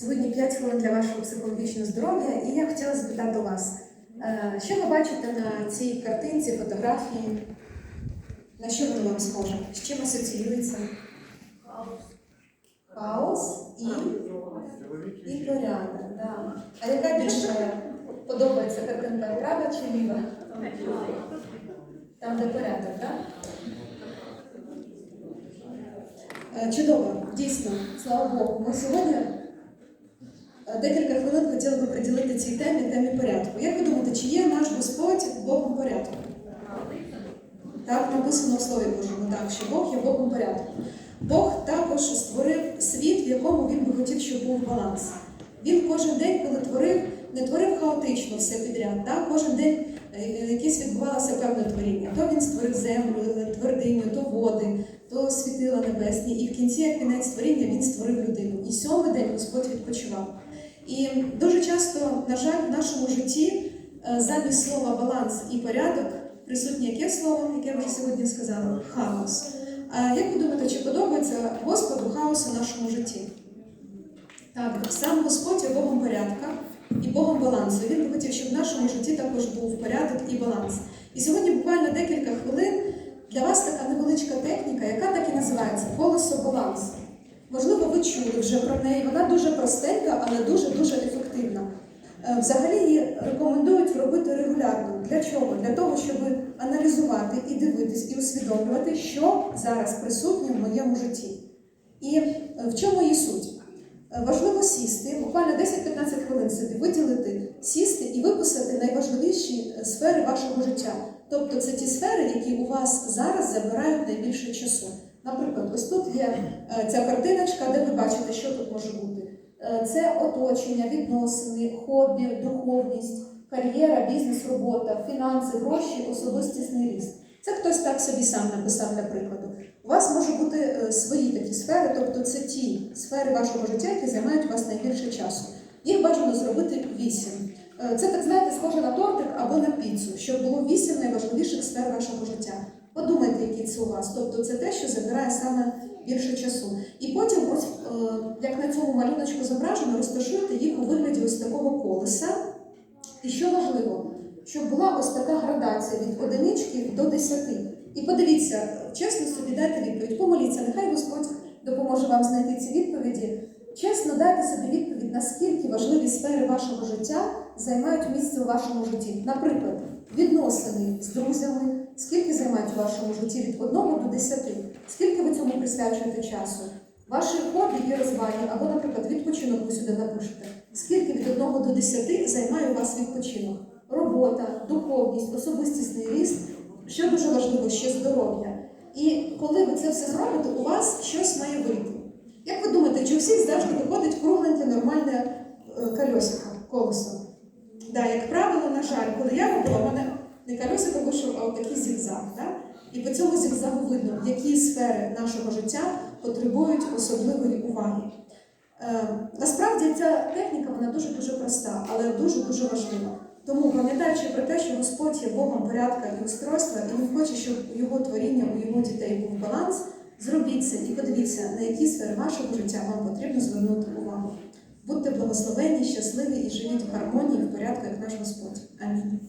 Сьогодні 5 хвилин для вашого психологічного здоров'я, і я хотіла запитати вас, е, що ви бачите на цій картинці, фотографії? На що воно вам схоже? З чим асоціюється? Хаос і, і порядок. Да. А яка більше подобається картинка права чи ліва? Там, де порядок, так? Е, Чудово, дійсно, слава Богу. Ми сьогодні декілька хвилин хотіли би приділити цій темі, темі порядку. Як ви думаєте, чи є наш Господь Богом порядку? Так, написано в Слові Божому, так, що Бог є Богом порядку. Бог також створив світ, в якому він би хотів, щоб був баланс. Він кожен день, коли творив, не творив хаотично все підряд. Так? Кожен день е, якесь відбувалося певне творіння. То він створив землю, е, твердиню, то води, то світила небесні. І в кінці, як кінець створіння, він створив людину. І сьомий день Господь відпочивав. І дуже часто, на жаль, в нашому житті е, замість слова баланс і порядок присутнє яке слово, яке вже сьогодні сказала? Хаос. А як ви думаєте, чи подобається Господу хаос у нашому житті? Так, сам Господь є Богом порядка і Богом балансу. Він би хотів, щоб в нашому житті також був порядок і баланс. І сьогодні буквально декілька хвилин для вас така невеличка техніка, яка так і називається колесо балансу. Можливо, ви чули вже про неї. Вона дуже простенька, але дуже-дуже ефективна. Е, Взагалі її рекомендують робити регулярно. Для чого? Для того, щоб аналізувати і дивитись, і усвідомлювати, що зараз присутнє в моєму житті. І е, в чому її суть? Е, Важливо сісти, буквально 10-15 хвилин собі виділити, сісти і виписати найважливіші сфери вашого життя. Тобто це ті сфери, які у вас зараз забирають найбільше часу. Наприклад, ось тут є е, ця картиночка, де ви бачите, що тут може бути. Е, Це оточення, відносини, хобі, духовність, кар'єра, бізнес, робота, фінанси, гроші, особистісний ріст. Це хтось так собі сам написав для прикладу. У вас може бути е, свої такі сфери, тобто це ті сфери вашого життя, які займають у вас найбільше часу. Їх бажано зробити вісім. Це так знаєте, схоже на тортик або на піцу, щоб було вісім найважливіших сфер вашого життя. Подумайте, які це у вас. Тобто це те, що забирає саме більше часу. І потім, ось е, як на цьому малюночку зображено, розташуйте їх у вигляді ось такого колеса. І що важливо, щоб була ось така градація від одинички до десяти. І подивіться, чесно собі дайте відповідь. Помоліться, нехай Господь допоможе вам знайти ці відповіді. Чесно дайте собі відповідь, наскільки важливі сфери вашого життя займають місце у вашому житті. Наприклад, відносини з друзями, скільки займають у вашому житті від 1 до 10, скільки ви цьому присвячуєте часу. Ваші хобі і розваги, або, наприклад, відпочинок ви сюди напишете. Скільки від 1 до 10 займає у вас відпочинок? Робота, духовність, особистісний ріст, що дуже важливо, ще здоров'я. І коли ви це все зробите, у вас щось має вийти. Як ви думаєте, чи у всіх завжди виходить кругленьке нормальне е, колесико, колесо? Да, як правило, на жаль, коли я робила, в мене не колесико вийшов, а отакий зігзаг. Да? І по цьому зігзагу видно, які сфери нашого життя потребують особливої уваги. Е, насправді ця техніка вона дуже-дуже проста, але дуже-дуже важлива. Тому, пам'ятаючи про те, що Господь є Богом порядка і устройства, і Він хоче, щоб його творіння, у його дітей був баланс, зробіть це і подивіться, на які сфери вашого життя вам потрібно звернути увагу. Будьте благословені, щасливі і живіть в гармонії, в порядку, як наш Господь. Амінь.